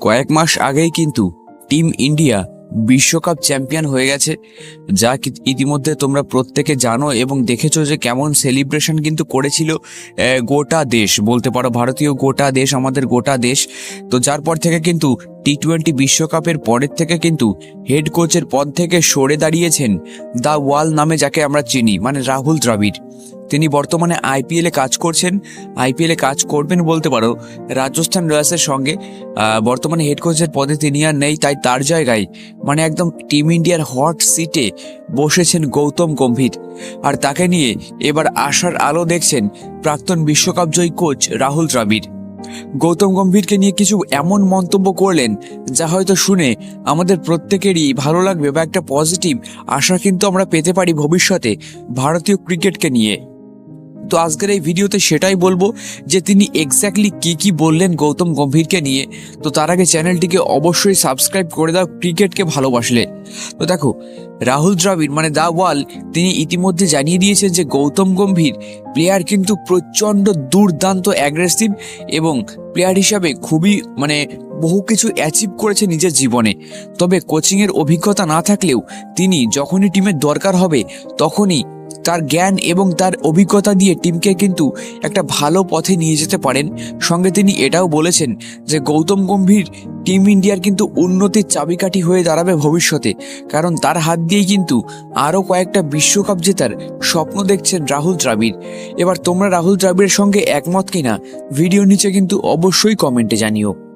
কয়েক মাস আগেই কিন্তু টিম ইন্ডিয়া বিশ্বকাপ চ্যাম্পিয়ন হয়ে গেছে, যা ইতিমধ্যে তোমরা প্রত্যেকে জানো এবং দেখেছ যে কেমন সেলিব্রেশন কিন্তু করেছিল গোটা দেশ। বলতে পারো ভারতীয় গোটা দেশ, আমাদের গোটা দেশ। তো যার পর থেকে কিন্তু টি টোয়েন্টি বিশ্বকাপের পরের থেকে কিন্তু হেড কোচের পদ থেকে সরে দাঁড়িয়েছেন দ্য ওয়াল নামে যাকে আমরা চিনি মানে রাহুল দ্রাবিড়। তিনি বর্তমানে আইপিএলে কাজ করছেন। আইপিএলে কাজ করবেন বলতে পারো, রাজস্থান রয়্যালসের সঙ্গে বর্তমানে হেড কোচের পদে তিনি আর নেই, তাই তার জায়গায় মানে একদম টিম ইন্ডিয়ার হট সিটে বসেছেন গৌতম গম্ভীর। আর তাকে নিয়ে এবার আশার আলো দেখছেন প্রাক্তন বিশ্বকাপ জয়ী কোচ রাহুল দ্রাবিড়। গৌতম গম্ভীরকে নিয়ে কিছু এমন মন্তব্য করলেন, যা হয়তো শুনে আমাদের প্রত্যেকেরই ভালো লাগবে বা একটা পজিটিভ আশা কিন্তু আমরা পেতে পারি ভবিষ্যতে ভারতীয় ক্রিকেটকে নিয়ে। তো আজকের এই ভিডিওতে সেটাই বলব যে তিনি এক্স্যাক্টলি কি কি বললেন গৌতম গম্ভীরকে নিয়ে। তো তার আগে চ্যানেলটিকে অবশ্যই সাবস্ক্রাইব করে দাও, ক্রিকেটকে ভালোবাসলে। তো দেখো, রাহুল দ্রাবিড় মানে দা ওয়াল, তিনি ইতিমধ্যে জানিয়ে দিয়েছেন যে গৌতম গম্ভীর প্লেয়ার কিন্তু প্রচণ্ড দুর্দান্ত অ্যাগ্রেসিভ এবং প্লেয়ার হিসাবে খুবই মানে বহু কিছু অ্যাচিভ করেছে নিজের জীবনে। তবে কোচিংয়ের অভিজ্ঞতা না থাকলেও তিনি যখনই টিমের দরকার হবে, তখনই তার জ্ঞান এবং তার অভিজ্ঞতা দিয়ে টিমকে কিন্তু একটা ভালো পথে নিয়ে যেতে পারেন। সঙ্গে তিনি এটাও বলেছেন যে, গৌতম গম্ভীর টিম ইন্ডিয়ার কিন্তু উন্নতির চাবিকাঠি হয়ে দাঁড়াবে ভবিষ্যতে। কারণ তার হাত দিয়েই কিন্তু আরও কয়েকটা বিশ্বকাপ জেতার স্বপ্ন দেখছেন রাহুল দ্রাবিড়। এবার তোমরা রাহুল দ্রাবিড়ের সঙ্গে একমত কিনা, ভিডিও নিচে কিন্তু অবশ্যই কমেন্টে জানিও।